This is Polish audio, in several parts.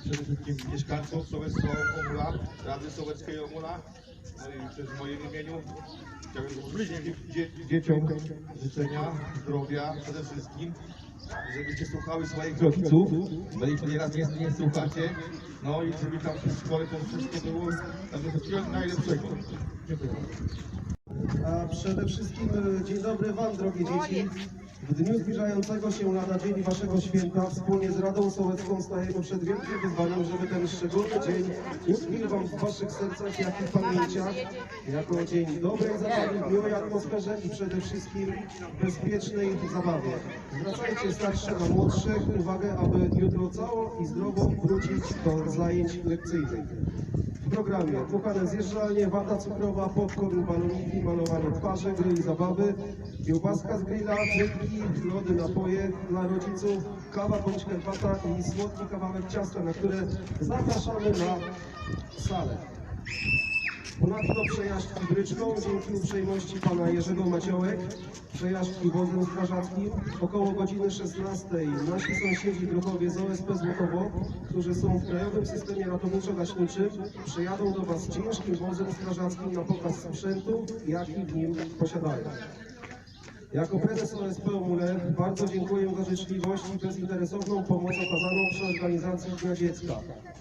przede wszystkim mieszkańców Sołectwa Omula, Rady Sołeckiej Omula. No i w moim imieniu chciałbym złożyć dzie dzieciom życzenia, zdrowia przede wszystkim, żebyście słuchały swoich rodziców, bo jeśli nieraz nie, nie słuchacie, no i żeby tam w szkole to wszystko było wszystkiego najlepszego. Dziękuję bardzo. A przede wszystkim e, dzień dobry Wam, drogie dzieci. W dniu zbliżającego się lada dzień Waszego święta wspólnie z Radą Sołecką stajemy przed wielkim wyzwaniem, żeby ten szczególny dzień utkwił Wam w Waszych sercach, jak i w pamięciach, jako dzień dobrej zabawy, miłej atmosferze i przede wszystkim bezpiecznej zabawy. Zwracajcie starsze na młodszych uwagę, aby jutro cało i zdrowo wrócić do zajęć lekcyjnych. W programie puchane zjeżdżalnie, wata cukrowa, popcorn, baloniki, malowane twarze, gry i zabawy, kiełbaska z grilla, frytki, lody, napoje dla rodziców, kawa bądź herbata i słodki kawałek ciasta, na które zapraszamy na salę. Ponadto przejażdżki bryczką dzięki uprzejmości pana Jerzego Maciołek, przejażdżki wozem strażackim. Około godziny 16 nasi sąsiedzi druhowie z OSP Złotowo, którzy są w Krajowym Systemie Ratowniczo-Gaśniczym, przyjadą do was ciężkim wozem strażackim na pokaz sprzętu, jaki w nim posiadają. Jako prezes OSP Omule bardzo dziękuję za życzliwość i bezinteresowną pomoc okazaną przy organizacji Dnia Dziecka.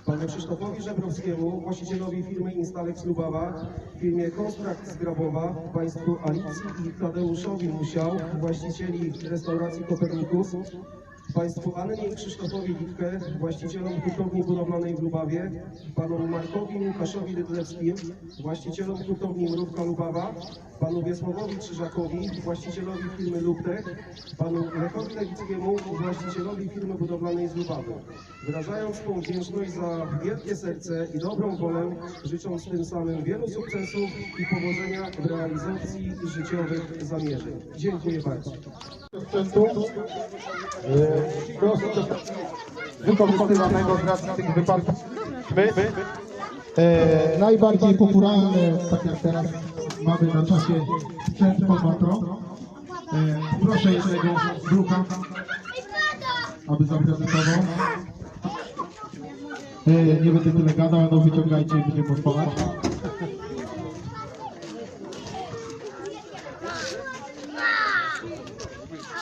Panu Krzysztofowi Żebrowskiemu, właścicielowi firmy Instalex Lubawa, firmie Konstrakt z Grabowa, państwu Alicji i Tadeuszowi Musiał, właścicieli restauracji Kopernikus, Państwu Annie i Krzysztofowi Litkę, właścicielom hurtowni budowlanej w Lubawie, panom Markowi Łukaszowi Rydlewskim, właścicielom hurtowni Mrówka Lubawa, panu Wiesławowi Krzyżakowi, właścicielowi firmy Lubtech, panu Lechowi Lewickiemu, właścicielowi firmy budowlanej z Lubawy. Wyrażając swą wdzięczność za wielkie serce i dobrą wolę, życząc tym samym wielu sukcesów i powodzenia w realizacji życiowych zamierzeń. Dziękuję bardzo. wykorzystywanego z racji tych wypadków. E, najbardziej popularny, tak jak teraz mamy na czasie sprzęt Polmatro. E, proszę jednego druga, aby zaprezentował. E, nie będę tyle gadał, no wyciągajcie i będziemy odpalać.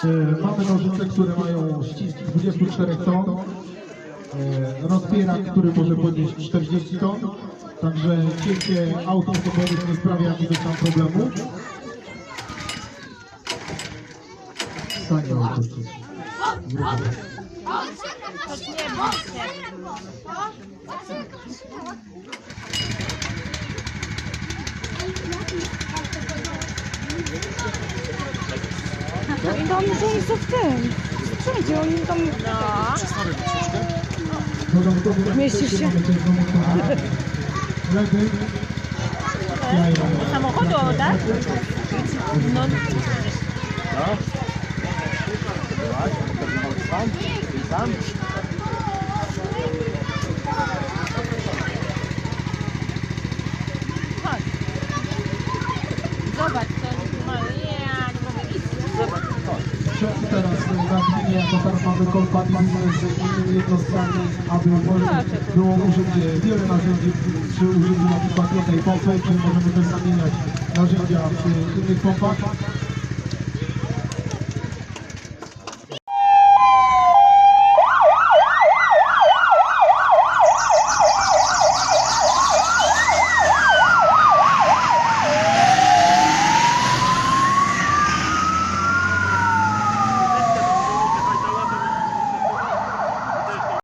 E, Mamy nożyce, które mają ścisk 24 ton. E, Rozpierak, który może podnieść 40 ton. Także cięcie aut osobowych nie sprawia jakiegoś tam problemu. Stanie auto. I tam są co w tym. Wszędzie, oni tam... Mieścisz się? Samochodu, tak? No. Chodź. Zobacz, to ma... Ja nie mogę nic. Zobacz. Teraz nadmienię jako darmowy kompatybilny z innymi jednostkami, aby było użyć wiele narzędzi przy użyciu na przykład jednej pompy, czy możemy też zamieniać narzędzia przy innych pompach.